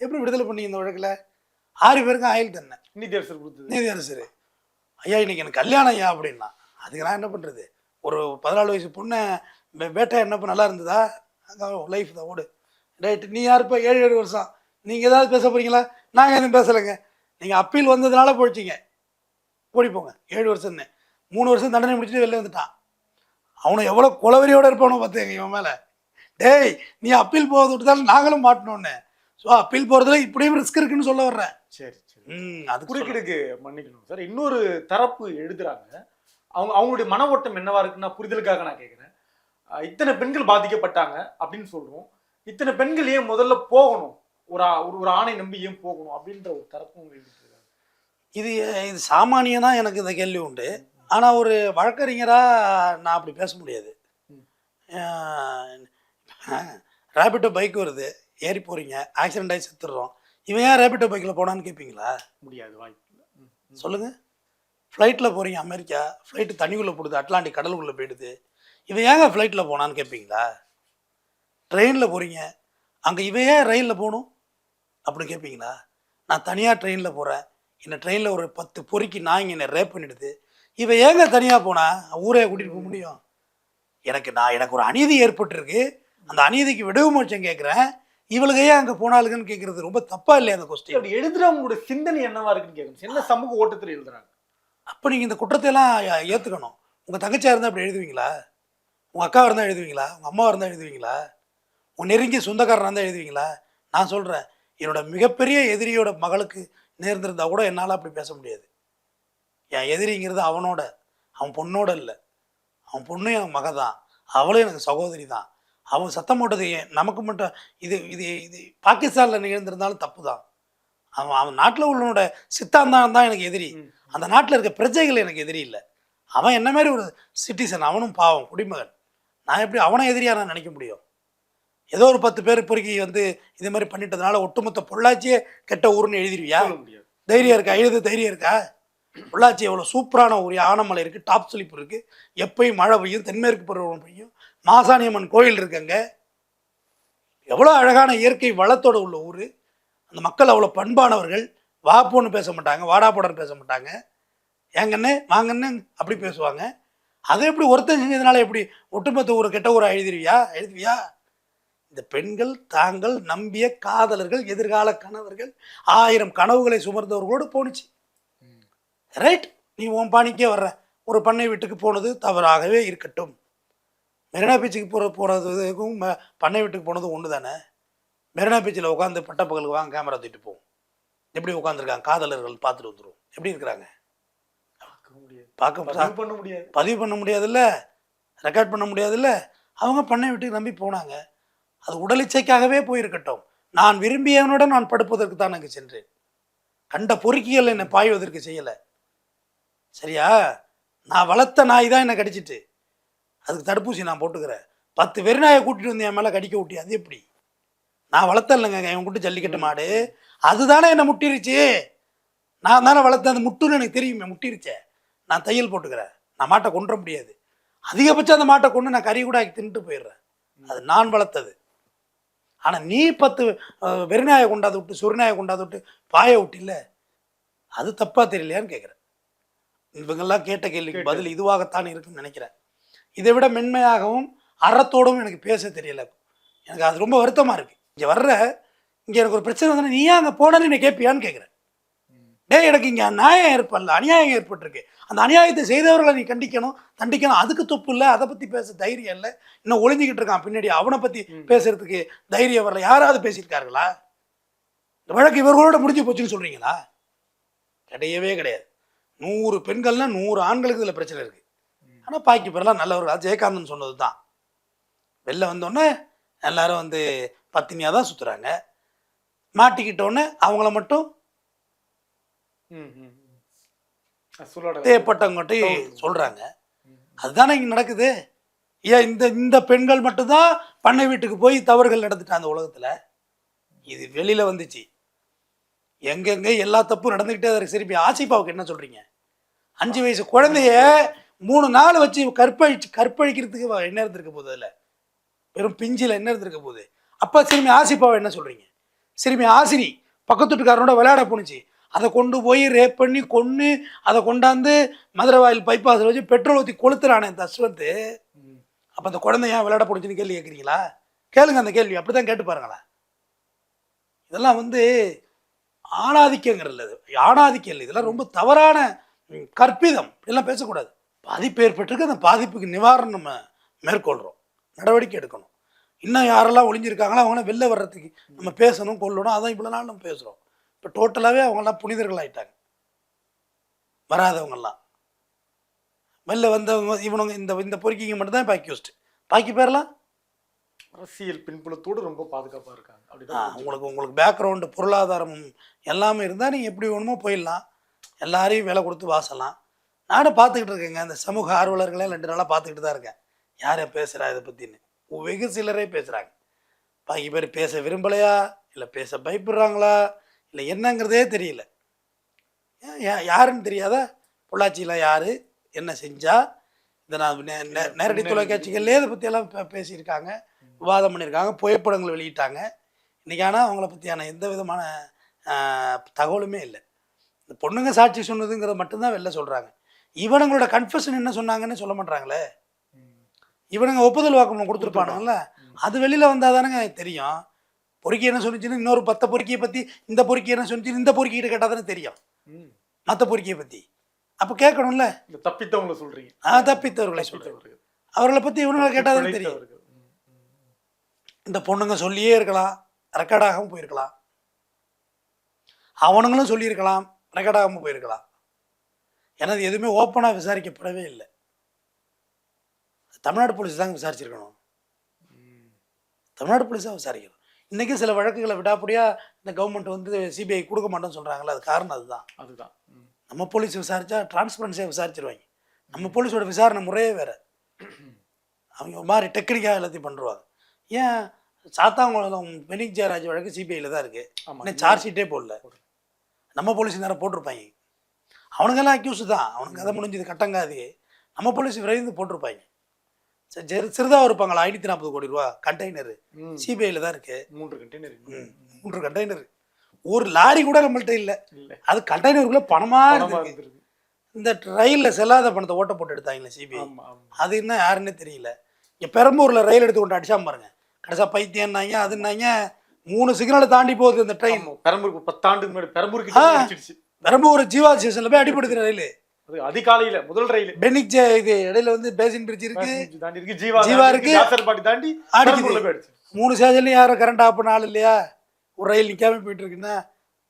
எப்படி விடுதலை பண்ணீங்க இந்த வழக்கில்? ஆறு பேருக்கும் ஆயில் தண்ணேன் நீதியரசர் கொடுத்தது. நீதியரசர். ஐயா இன்னைக்கு எனக்கு கல்யாணம் ஐயா அப்படின்னா. அதுக்கு நான் என்ன பண்ணுறது ஒரு பதினாலு வயசு பொண்ணை வேட்டை என்னப்போ நல்லா இருந்ததா? அங்கே லைஃப் தான் ஓடு. ரைட்டு நீ யாருப்பா? ஏழு ஏழு வருஷம். நீங்கள் ஏதாவது பேச போறீங்களா? நாங்கள் எதுவும் பேசலைங்க. நீங்கள் அப்பீல் வந்ததுனால போயிட்டீங்க ஓடி போங்க ஏழு வருஷம்னு. மூணு வருஷம் தண்டனை முடிச்சுட்டு வெளில வந்துட்டான். அவனை எவ்வளோ குலவரியோட இருப்பானோ பார்த்துங்க இவன் மேலே. டேய் நீ அப்பீல் போகிறது விட்டுதாலும் நாங்களும் மாட்டணும்னு ஸோ அப்பீல் போகிறதுல இப்படியும் ரிஸ்க் இருக்குன்னு சொல்ல வர்றேன். சரி சரி. ம் அது குறுக்கிடுக்கு மன்னிக்கணும். சார் இன்னொரு தரப்பு எழுதுறாங்க. அவங்க அவங்களுடைய மன ஓட்டம் என்னவா இருக்குன்னா புரிதலுக்காக நான் கேட்குறேன் இத்தனை பெண்கள் பாதிக்கப்பட்டாங்க அப்படின்னு சொல்றோம். இத்தனை பெண்கள் ஏன் முதல்ல போகணும்? ஒரு ஒரு ஆணை நம்பி ஏன் போகணும்? அப்படின்ற ஒரு தரப்பு அவங்க எழுதிருக்காங்க இது இது சாமானியம் தான் எனக்கு இந்த கேள்வி உண்டு. ஆனால் ஒரு வழக்கறிஞராக நான் அப்படி பேச முடியாது. ரேபிட்டோ பைக் வருது. ஏறி போகிறீங்க ஆக்சிடென்ட் ஆகி செத்துடுறோம். இவன் ஏன் ரேபிட்டோ பைக்கில் போனான்னு கேட்பீங்களா முடியாது வாய்ப்பு. சொல்லுங்கள் ஃப்ளைட்டில் போகிறீங்க அமெரிக்கா. ஃப்ளைட்டு தண்ணிக்குள்ளே போடுது அட்லாண்டிக் கடலுக்குள்ளே போயிடுது. இவன் ஏங்க ஃப்ளைட்டில் போனான்னு கேட்பீங்களா ட்ரெயினில் போகிறீங்க அங்கே இவன் ஏன் ரயிலில் போகணும்? அப்படின்னு கேட்பீங்களா நான் தனியாக ட்ரெயினில் போகிறேன் என்னை ட்ரெயினில் ஒரு பத்து பொறுக்கி நாய்ங்க என்னை ரேப் பண்ணிடுது. இவன் ஏங்க தனியாக போனா? ஊரே கூட்டிகிட்டு போக முடியும். எனக்கு நான் எனக்கு ஒரு அநீதி ஏற்பட்டிருக்கு. அந்த அநீதிக்கு விடுவு மோட்சம் கேட்குறேன் இவளுக்கு ஏன் அங்கே போனாளுங்கன்னு கேட்குறது ரொம்ப தப்பா இல்லையா அந்த கொஸ்டின் அப்படி எழுதுறவங்களோட சிந்தனை என்னவா இருக்குன்னு கேட்கணும் என்ன சமூக ஓட்டத்தில் எழுதுறாங்க. அப்போ நீங்கள் இந்த குற்றத்தையெல்லாம் ஏ- ஏத்துக்கணும். உங்கள் தங்கச்சியாக இருந்தால் அப்படி எழுதுவீங்களா? உங்கள் அக்கா இருந்தால் எழுதுவீங்களா? உங்கள் அம்மா இருந்தால் எழுதுவீங்களா? உன் நெருங்கிய சொந்தக்காரனாக இருந்தால் எழுதுவீங்களா? நான் சொல்கிறேன் என்னோட மிகப்பெரிய எதிரியோட மகளுக்கு நேர்ந்திருந்தா கூட என்னால் அப்படி பேச முடியாது. என் எதிரிங்கிறது அவனோட. அவன் பொண்ணோட இல்லை. அவன் பொண்ணு என் மக தான். அவளும் எனக்கு சகோதரி தான். அவன் சத்தம் போட்டது நமக்கு மட்டும் இது இது இது பாகிஸ்தானில் நிகழ்ந்திருந்தாலும் தப்பு தான். அவன் அவன் நாட்டில் உள்ளவனோட சித்தாந்தான் தான் எனக்கு எதிரி. அந்த நாட்டில் இருக்க பிரஜைகள் எனக்கு எதிரி இல்லை. அவன் என்ன மாதிரி ஒரு சிட்டிசன் அவனும் பாவம் குடிமகன். நான் எப்படி அவனை எதிரியா நான் நினைக்க முடியும்? ஏதோ ஒரு பத்து பேர் பொறுக்கி வந்து இது மாதிரி பண்ணிட்டதுனால ஒட்டுமொத்த பொள்ளாச்சியே கெட்ட ஊருன்னு எழுதிருவியா? தைரியம் இருக்கா? எழுது தைரியம் இருக்கா? பொள்ளாச்சி எவ்வளோ சூப்பரான ஊர் ஆனமலை இருக்குது டாப் ஸ்லிப் இருக்குது எப்பயும் மழை பெய்யும் தென்மேற்கு பருவம் பெய்யும். மாசாணியம்மன் கோயில் இருக்குங்க எவ்வளோ அழகான இயற்கை வளத்தோட உள்ள ஊர். அந்த மக்கள் அவ்வளோ பண்பானவர்கள். வா பேச மாட்டாங்க வாடாப்போடன்னு பேச மாட்டாங்க. ஏங்கண்ணே வாங்கண்ணே அப்படி பேசுவாங்க. அதை எப்படி ஒருத்தன் செஞ்சதுனால எப்படி ஒட்டுமொத்த ஊர் கெட்ட ஊரை எழுதிருவியா? எழுதுவியா இந்த பெண்கள் தாங்கள் நம்பிய காதலர்கள் எதிர்கால கணவர்கள் ஆயிரம் கனவுகளை சுமர்ந்தவர்களோடு போணுச்சு. ரைட் நீ உன் பாணிக்கே வர்ற. ஒரு பண்ணை வீட்டுக்கு போனது தவறாகவே இருக்கட்டும். மெரினா பீச்சுக்கு போகிற போகிறதுக்கும் பண்ணை வீட்டுக்கு போனது ஒன்று தானே மெரினா பீச்சில் உட்காந்து பட்டப்பகலுக்கு வாங்க கேமரா தூக்கிட்டு போவோம் எப்படி உட்காந்துருக்காங்க காதலர்கள் பார்த்துட்டு வந்துடும் எப்படி இருக்கிறாங்க? பார்க்க பண்ண முடியாது. பதிவு பண்ண முடியாதுல்ல. ரெக்கார்ட் பண்ண முடியாதுல்ல. அவங்க பண்ணை வீட்டுக்கு நம்பி போனாங்க. அது உடலிச்சைக்காகவே போயிருக்கட்டும். நான் விரும்பியவனுடன் நான் படுப்பதற்கு தான் அங்கு சென்றேன். கண்ட பொறுக்கிகள் என்னை பாய்வதற்கு செய்யலை. சரியா? நான் வளர்த்த நாய் தான் என்னை கடிச்சிட்டு. அதுக்கு தடுப்பூசி நான் போட்டுக்கிறேன். பத்து வெறிநாயை கூட்டிகிட்டு வந்து என் மேலே கடிக்க விட்டி அது எப்படி? நான் வளர்த்தலைங்க என் கூட்டு ஜல்லிக்கட்டு மாடு. அதுதானே என்னை முட்டிருச்சு. நான் தானே வளர்த்தேன். அது முட்டுன்னு எனக்கு தெரியுமே முட்டிருச்சே. நான் தையல் போட்டுக்கிறேன். நான் மாட்டை கொண்டுற முடியாது. அதிகபட்சம் அந்த மாட்டை கொண்டு நான் கறி கூட ஆக்கி தின்னுட்டு போயிடுறேன். அது நான் வளர்த்தது. ஆனால் நீ பத்து அஹ், வெறிநாயை கொண்டாந்து விட்டு சுருநாயை கொண்டாந்து விட்டு பாய விட்டில்ல அது தப்பாக தெரியலையான்னு கேட்குறேன் இவங்கெல்லாம் கேட்ட கேள்விக்கு. பதில் இதுவாகத்தான் இருக்குன்னு நினைக்கிறேன். இதை விட மென்மையாகவும் அறத்தோடவும் எனக்கு பேச தெரியல. எனக்கு அது ரொம்ப வருத்தமாக இருக்குது இங்கே வர்ற இங்கே எனக்கு ஒரு பிரச்சனை வந்து நீ ஏன் அங்கே போனேன்னு என்னை கேட்பியான்னு கேட்குறேன் டேய் எனக்கு இங்கே நியாயம் ஏற்படல. அநியாயம் ஏற்பட்டிருக்கு. அந்த அநியாயத்தை செய்தவர்களை நீ கண்டிக்கணும் தண்டிக்கணும். அதுக்கு துப்பு இல்லை. அதை பற்றி பேச தைரியம் இல்லை. இன்னும் ஒளிஞ்சிக்கிட்டு இருக்கான் பின்னாடி. அவனை பற்றி பேசுறதுக்கு தைரியம் வரல. யாராவது பேசியிருக்கார்களா? இந்த வழக்கு இவர்களோட முடிஞ்சு போச்சுன்னு சொல்றீங்களா? கிடையவே கிடையாது. நூறு பெண்கள்னா நூறு ஆண்களுக்கு இதில் பிரச்சனை இருக்கு. ஆனால் பாக்கி பேர்லாம் நல்லவர்கள். அது ஜெயகாந்தன் சொன்னது தான் வெளில வந்தோடனே எல்லாரும் வந்து பத்தினியாக தான் சுற்றுறாங்க மாட்டிக்கிட்டோன்னே அவங்கள மட்டும் தேப்பட்டங்கொட்டி சொல்கிறாங்க அதுதானே இங்கே நடக்குது. ஏன் இந்த இந்த பெண்கள் மட்டும்தான் பண்ணை வீட்டுக்கு போய் தவறுகள் நடந்துட்டாங்க அந்த உலகத்தில். இது வெளியில் வந்துச்சு. எங்கெங்க எல்லா தப்பும் நடந்துக்கிட்டே இருக்கு. சரி இப்போ ஆசிஃபாவுக்கு என்ன சொல்கிறீங்க அஞ்சு வயசு குழந்தைய மூணு நாள் வச்சு கற்பழிச்சு கற்பழிக்கிறதுக்கு என்ன இருந்திருக்க போகுது அதில்? வெறும் பிஞ்சில் என்ன இருந்திருக்க போகுது? அப்போ சிறுமி ஆசிப்பாவை என்ன சொல்கிறீங்க சிறுமி ஆசிரி பக்கத்து வீட்டுக்காரனோட விளையாட போணுச்சு. அதை கொண்டு போய் ரேப் பண்ணி கொன்று அதை கொண்டாந்து மதுரை வாயில் பைபாஸில் வச்சு பெட்ரோல் ஊற்றி கொளுத்துறானே இந்த அஸ்வந்த். அப்போ அந்த குழந்தை ஏன் விளையாட போணுச்சுன்னு கேள்வி கேட்குறீங்களா? கேளுங்க அந்த கேள்வி அப்படி தான் கேட்டு பாருங்களேன் இதெல்லாம் வந்து ஆணாதிக்கங்கிறது ஆணாதிக்கம் இல்லை இதெல்லாம் ரொம்ப தவறான கற்பிதம். இதெல்லாம் பேசக்கூடாது. பாதிப்பு ஏற்பட்டிருக்கு அந்த பாதிப்புக்கு நிவாரணம் நம்ம மேற்கொள்கிறோம் நடவடிக்கை எடுக்கணும். இன்னும் யாரெல்லாம் ஒளிஞ்சிருக்காங்களோ அவங்களாம் வெளில வர்றதுக்கு நம்ம பேசணும் கொள்ளணும் அதான் இவ்வளோ நாள் நம்ம பேசுகிறோம் இப்போ டோட்டலாகவே அவங்கெல்லாம் புனிதர்கள் ஆயிட்டாங்க. வராதவங்கெல்லாம். வெளில வந்தவங்க இவனுங்க இந்த இந்த பொறுக்கிங்க மட்டும்தான் இப்போ அக்யூஸ்ட் பாக்கி பேர்லாம் அரசியல் பின்புலத்தோடு ரொம்ப பாதுகாப்பா இருக்காங்க. அப்படிதான் உங்களுக்கு உங்களுக்கு பேக்ரவுண்டு பொருளாதாரமும் எல்லாமே இருந்தால் நீங்கள் எப்படி வேணுமோ போயிடலாம். எல்லாரையும் விலை கொடுத்து வாசலாம். நானும் பார்த்துக்கிட்டு இருக்கேங்க. இந்த சமூக ஆர்வலர்களே ரெண்டு நாளாக பார்த்துக்கிட்டு தான் இருக்கேன். யாரை பேசுகிறா இதை பற்றின்னு வெகு சிலரே பேசுகிறாங்க பாக்கி பேர் பேச விரும்பலையா? இல்லை பேச பயப்படுறாங்களா? இல்லை என்னங்கிறதே தெரியல. யாருன்னு தெரியாதா? பொள்ளாச்சியில் யார்? என்ன செஞ்சா? இதை நான் நே- நேரடி தொலைக்காட்சிகள்லேயே இதை பற்றியெல்லாம் பேசியிருக்காங்க. விவாதம் பண்ணியிருக்காங்க. புகைப்படங்கள் வெளியிட்டாங்க. இன்றைக்கி ஆனால் அவங்கள பற்றியான எந்த விதமான தகவலுமே இல்லை. இந்த பொண்ணுங்க சாட்சி சொன்னதுங்கிறத மட்டும்தான் வெளில சொல்கிறாங்க இவனுங்களோட கன்ஃபெஷன் என்ன சொன்னாங்கன்னு சொல்ல மாட்டாங்களே இவனுங்க ஒப்புதல் வாக்குமூலம் கொடுத்துருப்பானுங்கல்ல? அது வெளியில் வந்தால் தானேங்க தெரியும். பொறுக்கி என்ன சொன்னிச்சுன்னு இன்னொரு பத்த பொறுக்கியை பற்றி இந்த பொறுக்கி என்ன சொன்னிச்சு இந்த பொறுக்கிட்ட கேட்டால் தானே தெரியும். மற்ற பொறுக்கியை பற்றி அப்போ கேட்கணும்ல? தப்பித்தவங்களை சொல்றீங்க. நான் தப்பித்தவர்களை சொல்கிறேன். அவர்களை பற்றி இவனுங்களை கேட்டால் தானே தெரியும். இந்த பொண்ணுங்க சொல்லியே இருக்கலாம் ரெக்கார்டாகவும் போயிருக்கலாம். அவனுங்களும் சொல்லியிருக்கலாம். ரெக்கார்டாகாமல் போயிருக்கலாம். ஏன்னா அது எதுவுமே ஓப்பனாக விசாரிக்கப்படவே இல்லை. தமிழ்நாடு போலீஸ் தாங்க விசாரிச்சிருக்கணும். தமிழ்நாடு போலீஸ் தான் விசாரிக்கணும். இன்றைக்கி சில வழக்குகளை விடாப்படியாக இந்த கவர்மெண்ட் வந்து சிபிஐ கொடுக்க மாட்டோம்னு சொல்கிறாங்களே அது காரணம் அதுதான். அதுதான். நம்ம போலீஸ் விசாரிச்சா டிரான்ஸ்பரன்சியாக விசாரிச்சிருவாங்க. நம்ம போலீஸோட விசாரணை முறையே வேறு. அவங்க ஒரு மாதிரி டெக்னிக்காக எல்லாத்தையும் பண்ணுவாங்க ஏன் சாத்தாங்குளம் பெனிக் ஜெயராஜ் வழக்கு சிபிஐயில் தான் இருக்குது. இன்னும் சார்ஜ் ஷீட்டே போடல. நம்ம போலீஸ் நேரம் போட்டிருப்பாங்க அவனுங்கெல்லாம் அக்யூஸ் தான். அவனுங்க கதை முடிஞ்சது கட்டங்காது. நம்ம போலீஸ் விரைந்து போட்டிருப்பாங்க சிறிதாக இருப்பாங்களா? ஐநூற்றி நாற்பது கோடி ரூபா கண்டெய்னரு. சிபிஐயில் தான் இருக்குது மூன்று கண்டெய்னர் மூன்று கண்டெய்னர் ஒரு லாரி கூட நம்மள்ட்ட இல்லை. அது கண்டெய்னருக்குள்ளே பணமாக இருக்கு இந்த ரயிலில் செல்லாத பணத்தை ஓட்ட போட்டு எடுத்தாங்களே சிபிஐ அது என்ன யாருன்னே தெரியல. இங்கே பெரம்பூரில் ரயில் எடுத்து கொண்டு அடிச்சாம பாருங்க. கடைசா பைத்தியம்னாங்க அதுனாங்க மூணு சிக்னலை தாண்டி போகுது இந்த ட்ரெயின். பெரம்பூருக்கு பத்தாண்டுக்கு முன்னாடி பெரம்பூருக்கு பெரம்பூர் ஜீவா ஸ்டேஷனில் போய் அடிபடுது ரயில். அது அதிகாலையில முதல் ரயில். பெனிக் இது இடையில வந்து பேசின் பிரிட்ஜ் இருக்கு. தாண்டி இருக்கு ஜீவா ஜீவா இருக்கு. ஜாசர்பாடி தாண்டி அடிக்குது. மூணு ஸ்டேஷன்லையும் யாரும் கரண்ட் ஆஃப் பண்ண ஆள் இல்லையா? ஒரு ரயில் நிற்காம போயிட்டு இருக்குன்னா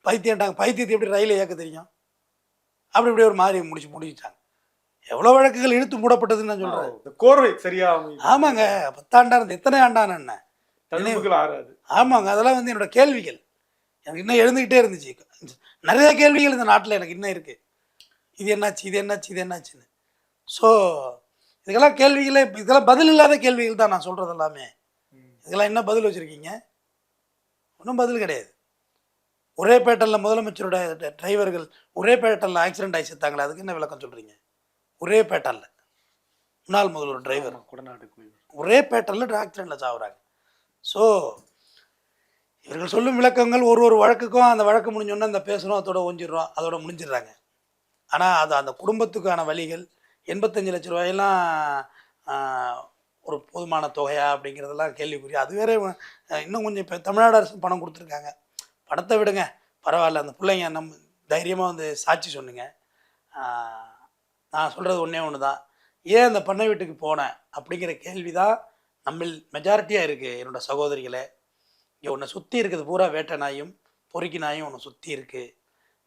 பைத்தியம்ட்டாங்க பைத்தியத்தை எப்படி ரயிலை இயக்க தெரியும்? அப்படி இப்படி ஒரு மாதிரி முடிச்சு முடிச்சிட்டாங்க. எவ்வளோ வழக்குகள் இழுத்து மூடப்பட்டதுன்னு நான் சொல்கிறேன் கோர்வை சரியா. ஆமாங்க பத்தாண்டா இருந்து எத்தனை ஆண்டான என்ன? ஆறாது. ஆமாங்க அதெல்லாம் வந்து என்னோட கேள்விகள். எனக்கு இன்னும் எழுந்துக்கிட்டே இருந்துச்சு. நிறைய கேள்விகள் இந்த நாட்டில் எனக்கு இன்னும் இருக்குது இது என்னாச்சு இது என்னாச்சு இது என்னாச்சுன்னு. ஸோ இதுக்கெல்லாம் கேள்விகளே இதெல்லாம் பதில் இல்லாத கேள்விகள் தான் நான் சொல்கிறது எல்லாமே. இதுக்கெல்லாம் என்ன பதில் வச்சுருக்கீங்க? ஒன்றும் பதில் கிடையாது. ஒரே பேட்டனில் முதலமைச்சரோட டிரைவர்கள் ஒரே பேட்டனில் ஆக்சிடென்ட் ஆகி செத்தாங்களே அதுக்கு என்ன விளக்கம் சொல்கிறீங்க ஒரே பேட்டனில் முன்னாள் முதல்வர் டிரைவர். ஒரே பேட்டர்னில் ஆக்சிடெண்ட்டில் சாவுறாங்க. ஸோ இவர்கள் சொல்லும் விளக்கங்கள் ஒரு ஒரு வழக்குக்கும் அந்த வழக்கு முடிஞ்சோடனே அந்த பேசுகிறோம் அதோட ஒஞ்சிடுறோம் அதோட முடிஞ்சிடுறாங்க. ஆனால் அது அந்த குடும்பத்துக்கான வழிகள் எண்பத்தஞ்சு லட்ச ரூபாயெல்லாம் ஒரு போதுமான தொகையா அப்படிங்கிறதெல்லாம் கேள்விக்குரிய அது வேற இன்னும் கொஞ்சம் இப்போ தமிழ்நாடு அரசு பணம் கொடுத்துருக்காங்க. பணத்தை விடுங்க. பரவாயில்ல அந்த பிள்ளைங்க நம்ம தைரியமாக வந்து சாட்சி சொன்னீங்க நான் சொல்கிறது ஒன்றே ஒன்று தான் ஏன் அந்த பண்ணை வீட்டுக்கு போனேன் அப்படிங்கிற கேள்வி தான் நம்மில் மெஜாரிட்டியாக இருக்குது என்னோட சகோதரிகளை. இங்கே உன்னை சுற்றி இருக்கிறது பூரா வேட்டை நாயும் பொறுக்கி நாயும் உன்னை சுற்றி இருக்குது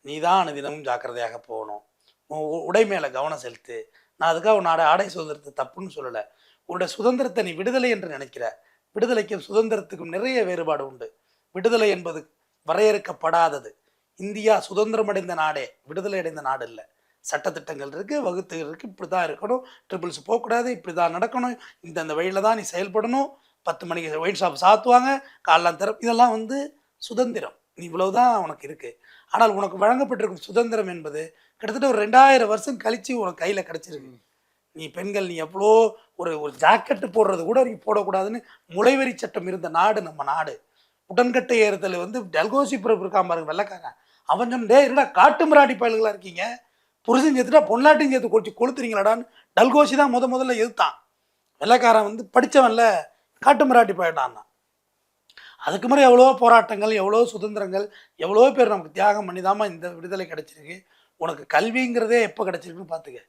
நீ தான் அனுதினமும் ஜாக்கிரதையாக போகணும். உன் உ- உடை மேலே கவனம் செலுத்து. நான் அதுக்காக உன்னோட ஆடை சுதந்திரத்தை தப்புன்னு சொல்லலை. உன்னோட சுதந்திரத்தை நீ விடுதலை என்று நினைக்கிற. விடுதலைக்கும் சுதந்திரத்துக்கும் நிறைய வேறுபாடு உண்டு. விடுதலை என்பது வரையறுக்கப்படாதது. இந்தியா சுதந்திரமடைந்த நாடே விடுதலை அடைந்த நாடு இல்லை. சட்டத்திட்டங்கள் இருக்குது வகுத்துகள் இருக்குது இப்படி தான் இருக்கணும். ட்ரிபிள்ஸ் போகக்கூடாது இப்படி தான் நடக்கணும். இந்தந்த வழியில் தான் நீ செயல்படணும். பத்து மணிக்கு ஒயின் ஷாப் சாத்துவாங்க காலைலாம் திற இதெல்லாம் வந்து சுதந்திரம். நீ இவ்வளவுதான் உனக்கு இருக்குது ஆனால் உனக்கு வழங்கப்பட்டிருக்கும் சுதந்திரம் என்பது கிட்டத்தட்ட ஒரு ரெண்டாயிரம் வருஷம் கழித்து உனக்கு கையில் கிடச்சிருக்கு. நீ பெண்கள் நீ எவ்வளோ ஒரு ஒரு ஜாக்கெட்டு போடுறது கூட நீ போடக்கூடாதுன்னு முளைவெறி சட்டம் இருந்த நாடு நம்ம நாடு. உடன்கட்டை ஏறுதல் வந்து டல்கோசி பிறப்பு இருக்காம பாருங்க வெள்ளக்காரன். அவன் சொன்ன டே என்னடா காட்டு மிராடி பயல்களா இருக்கீங்க? புருஷன் சேர்த்துட்டா பொன்னாட்டையும் சேர்த்து கொளுத்தி கொளுத்துறீங்களாடான்னு டல்கோசி தான் முத முதல்ல எதிர்த்தான். வெள்ளைக்காரன் வந்து படித்தவன்ல காட்டு மிராட்டி பயடான்னா அதுக்கு முறை எவ்வளோ போராட்டங்கள் எவ்வளோ சுதந்திரங்கள் எவ்வளோ பேர் நமக்கு தியாகம் பண்ணி இந்த விடுதலை கிடச்சிருக்கு. உனக்கு கல்விங்கிறதே எப்போ கிடச்சிருக்குன்னு பார்த்துக்க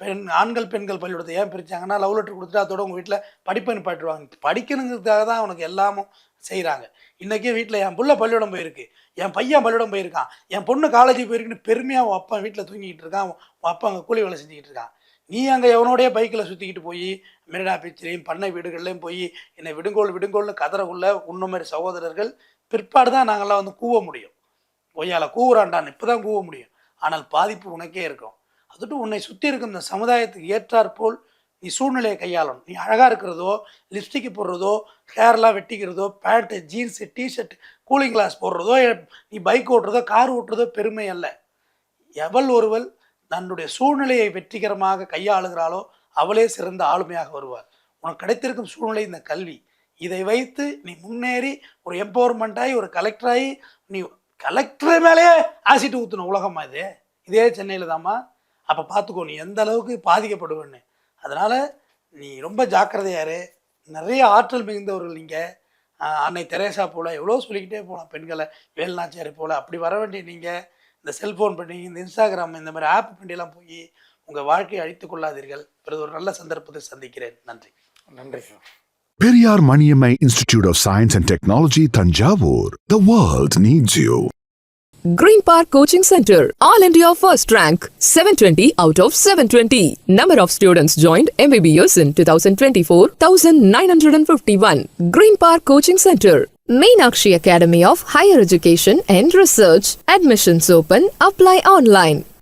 பெண் ஆண்கள் பெண்கள் பள்ளிக்கூடத்தை ஏன் பிரிச்சாங்கன்னா லவ் லெட்டர் கொடுத்துட்டு அதோட உங்கள் வீட்டில் படிப்பை நிப்பாட்டுவாங்க படிக்கணுங்கிறதுக்காக தான் உனக்கு எல்லாமும் செய்கிறாங்க இன்றைக்கே வீட்டில் என் புள்ள பள்ளியிடம் போயிருக்கு. என் பையன் பள்ளியிடம் போயிருக்கான். என் பொண்ணு காலேஜுக்கு போயிருக்குன்னு பெருமையாக உன் அப்பா வீட்டில் தூங்கிக்கிட்டு இருக்கான். உன் அப்பா அங்கே கூலி வேலை செஞ்சுக்கிட்டு இருக்கான். நீ அங்கே எவனோடைய பைக்கில் சுற்றிக்கிட்டு போய் மெரினா பீச்சிலையும் பண்ணை வீடுகள்லையும் போய் என்னை விடுங்கோல் விடுங்கோல்னு கதறக்குள்ள உன்ன மாதிரி சகோதரர்கள் பிற்பாடு தான் நாங்கள்லாம் வந்து கூவ முடியும். பொய்யால் கூவுறான்டான்னு இப்போ தான் கூவ முடியும். ஆனால் பாதிப்பு உனக்கே இருக்கும். அதுட்டு உன்னை சுற்றி இருக்கும் இந்த சமுதாயத்துக்கு ஏற்றாற்போல் நீ சூழ்நிலையை கையாளணும். நீ அழகாக இருக்கிறதோ லிப்ஸ்டிக் போடுறதோ ஹேர்லாம் வெட்டிக்கிறதோ pant jeans T-shirt cooling glass போடுறதோ நீ பைக் ஓட்டுறதோ கார் ஓட்டுறதோ பெருமை அல்ல. எவள் ஒருவள் தன்னுடைய சூழ்நிலையை வெற்றிகரமாக கையாளுகிறாளோ அவளே சிறந்த ஆளுமையாக வருவார் உனக்கு கிடைத்திருக்கும் சூழ்நிலை இந்த கல்வி. இதை வைத்து நீ முன்னேறி ஒரு எம்பவர்மெண்ட்டாகி ஒரு கலெக்டராகி நீ கலெக்டர் மேலேயே ஆசிட்டு ஊற்றணும் உலகமா இது. இதே சென்னையில் தாம்மா அப்போ பார்த்துக்கோ நீ எந்த அளவுக்கு பாதிக்கப்படுவேன்னு. அதனால் நீ ரொம்ப ஜாக்கிரதையாரு நிறைய ஆற்றல் மிகுந்தவர்கள் நீங்கள் அன்னை தெரேசா போல் எவ்வளோ சொல்லிக்கிட்டே போகலாம் பெண்களை வேல்நாச்சியார் போல் அப்படி வர வேண்டிய நீங்கள் இந்த செல்ஃபோன் பண்ணி இந்த இன்ஸ்டாகிராம் இந்த மாதிரி ஆப் பண்ணியெல்லாம் போய் உங்கள் வாழ்க்கையை அழித்துக் கொள்ளாதீர்கள் பிறகு ஒரு நல்ல சந்தர்ப்பத்தை சந்திக்கிறேன் நன்றி நன்றி sir Periyar Maniammai Institute of Science and Technology, Tanjavur. The world needs you. Green Park Coaching Center, All India First Rank, 720 out of 720. Number of students joined MBBS in 2024, 1951. Green Park Coaching Center, Meenakshi Academy of Higher Education and Research. Admissions open, apply online.